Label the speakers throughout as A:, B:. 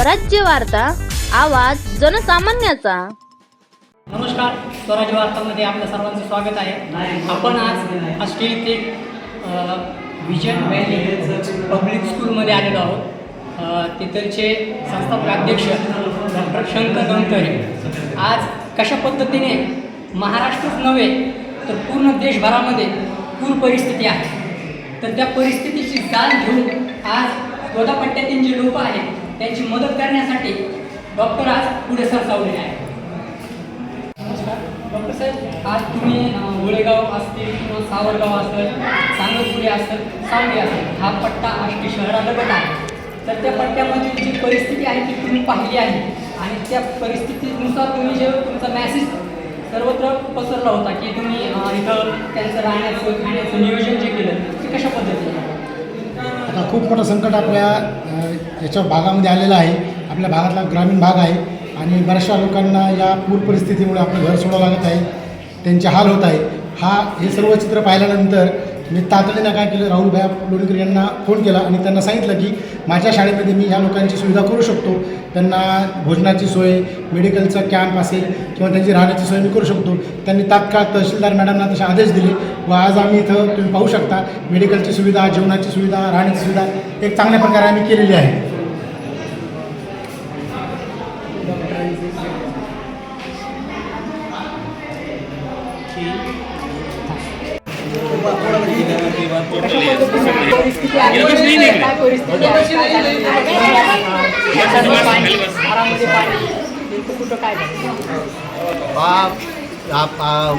A: स्वराज्य वार्ता आवाज जनसामान्याचा.
B: नमस्कार स्वराज्य वार्तामध्ये आपल्या सर्वांचं स्वागत आहे. आपण आज आष्टी येथे विजन व्हॅली पब्लिक स्कूलमध्ये आलेलो आहोत. तिथलचे संस्थापक अध्यक्ष डॉक्टर शंकर गंगकरे आज कशा पद्धतीने महाराष्ट्रच नव्हे तर पूर्ण देशभरामध्ये पूर परिस्थिती आहे. तर त्या परिस्थितीची जाण घेऊन आज गोदापट्ट्यातील जे लोक आहेत त्यांची मदत करण्यासाठी डॉक्टर आज पुढे सरसावलेले आहेत. नमस्कार. डॉक्टर साहेब आज तुम्ही गोळेगाव असतील किंवा सावरगाव असेल सांगलपुरे असेल सावली असेल हा पट्टा आष्टी शहरालगत आहे. तर त्या पट्ट्यामधील जी परिस्थिती आहे ती तुम्ही पाहिली आहे. आणि त्या परिस्थितीनुसार तुम्ही जे तुमचा मॅसेज सर्वत्र पसरला होता की तुम्ही इथं त्यांचं राहण्याचं खाण्याचं नियोजन जे केलं ते कशा पद्धतीने?
C: आता खूप मोठं संकट आपल्या याच्या भागामध्ये आलेला आहे. आपल्या भागातला ग्रामीण भाग आहे. आणि बऱ्याचशा लोकांना या पूर परिस्थितीमुळे आपलं घर सोडावं लागत आहे. त्यांचे हाल होत आहे. हा हे सर्व चित्र पाहिल्यानंतर मी तातडीनं काय केलं राहुल भाई लोणीकर यांना फोन केला आणि त्यांना सांगितलं की माझ्या शाळेमध्ये मी ह्या लोकांची सुविधा करू शकतो. त्यांना भोजनाची सोय मेडिकलचा कॅम्प असेल किंवा त्यांची राहण्याची सोय मी करू शकतो. त्यांनी तात्काळ तहसीलदार मॅडमना तसे आदेश दिले व आज आम्ही इथं तुम्ही पाहू शकता मेडिकलची सुविधा जेवणाची सुविधा राहण्याची सुविधा एक चांगल्या प्रकारे आम्ही केलेली आहे.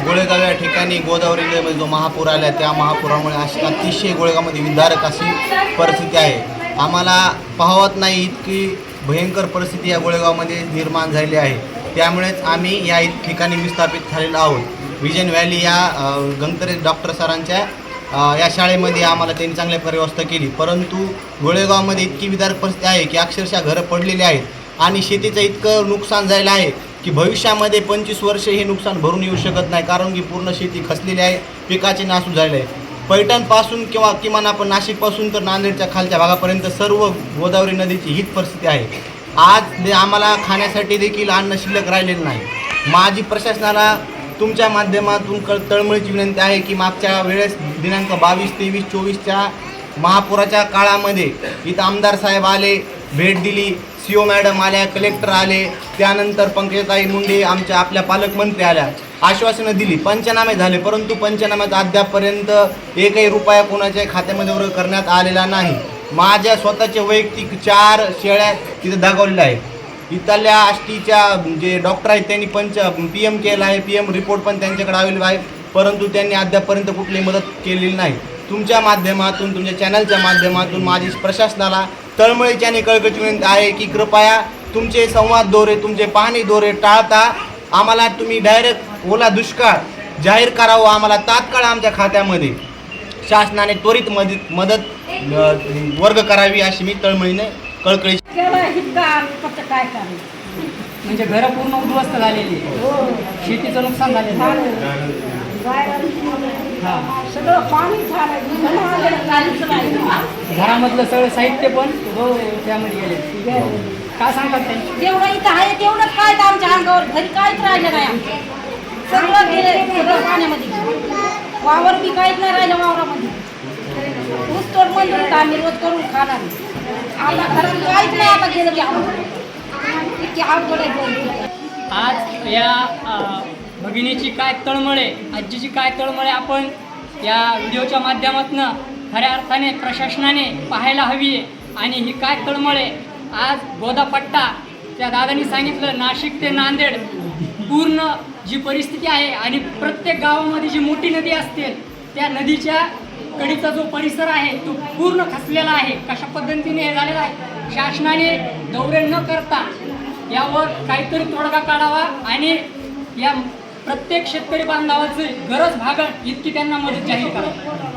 D: गोळेगाव या ठिकाणी गोदावरी नदीमध्ये म्हणजे जो महापूर आला त्या महापुरामुळे अशी अतिशय गोळेगावमध्ये विदारक अशी परिस्थिती आहे. आम्हाला पाहवत नाही इतकी भयंकर परिस्थिती या गोळेगावमध्ये निर्माण झालेली आहे. त्यामुळेच आम्ही या ठिकाणी विस्थापित झालेलो आहोत. विजन व्हॅली या गंगतरे डॉक्टर सरांच्या या शाळेमध्ये आम्हाला त्यांनी चांगल्या व्यवस्था केली. परंतु गोळेगावमध्ये इतकी विदारक परिस्थिती आहे की अक्षरशः घरं पडलेली आहेत आणि शेतीचं इतकं नुकसान झालेलं आहे की भविष्यामध्ये पंचवीस वर्ष हे नुकसान भरून येऊ शकत नाही कारण की पूर्ण शेती खचलेली आहे पिकाचे नासू झालेले आहे पैठणपासून किंवा किमान आपण नाशिकपासून तर नांदेडच्या खालच्या भागापर्यंत सर्व गोदावरी नदीची हीच परिस्थिती आहे. आज आम्हाला खाण्यासाठी देखील अन्न शिल्लक राहिलेलं नाही. माझी प्रशासनाला तुमच्या माध्यमातून कळ तळमळीची विनंती आहे की मागच्या वेळेस दिनांक बावीस तेवीस चोवीसच्या महापुराच्या काळामध्ये इथं आमदार साहेब आले भेट दिली सी ओ मॅडम आल्या कलेक्टर आले त्यानंतर पंकजताई मुंडे आमच्या आपल्या पालकमंत्री आल्या आश्वासनं दिली पंचनामे झाले परंतु पंचनाम्यात अद्यापपर्यंत एकही रुपया कोणाच्या खात्यामध्ये वर्ग करण्यात आलेला नाही. माझ्या स्वतःचे वैयक्तिक चार शेळ्या तिथे दाखवलेल्या आहेत. इथल्या आष्टीच्या जे डॉक्टर आहेत त्यांनी पंच पी एम केलं आहे. पी एम रिपोर्ट पण त्यांच्याकडे अवेलेबल आहे. परंतु त्यांनी अद्यापपर्यंत कुठली मदत केलेली नाही. तुमच्या माध्यमातून तुमच्या चॅनलच्या माध्यमातून माझी प्रशासनाला तळमळीच्याने कळकळची विनंती आहे की कृपया तुमचे संवाद दोरे तुमचे पाहणी दोरे टाळता. आम्हाला तुम्ही डायरेक्ट ओला दुष्काळ जाहीर करावं. आम्हाला तात्काळ आमच्या खात्यामध्ये शासनाने त्वरित मदत मदत वर्ग करावी अशी मी तळमळीने कळकळी
E: काय
B: म्हणजे घरं पूर्ण उद्ध्वस्त झालेली आहे. शेतीचं नुकसान झालेलं आहे. हा.
E: सगळं पाणी.
B: घरामधलं सगळं साहित्य पण हो त्यामध्ये गेले काय सांगतात ते
E: जेवढं इथं आहे तेवढंच काय आमच्या अंगावर घरी काहीच राहिलं नाही आमचं. सगळं गेले सगळं पाण्यामध्ये. वावर बी काहीच नाही राहिलं वावरामध्ये ऊस तोड आम्ही रोज करून खाणार
B: आज या भगिनीची काय तळमळे आजीची काय तळमळे आपण या व्हिडिओच्या माध्यमातून खऱ्या अर्थाने प्रशासनाने पाहायला हवी आहे आणि ही काय तळमळे? आज गोदापट्टा त्या दादांनी सांगितलं नाशिक ते नांदेड. पूर्ण जी परिस्थिती आहे आणि प्रत्येक गावामध्ये जी मोठी नदी असते त्या नदीच्या कडीचा जो परिसर आहे तो पूर्ण खचलेला आहे. कशा पद्धतीने हे झालेला आहे? शासनाने दौरे न करता यावर काहीतरी तोडगा काढावा आणि या प्रत्येक शेतकरी बांधवाची गरज भागत इतकी त्यांना मदत जाहीर करावी.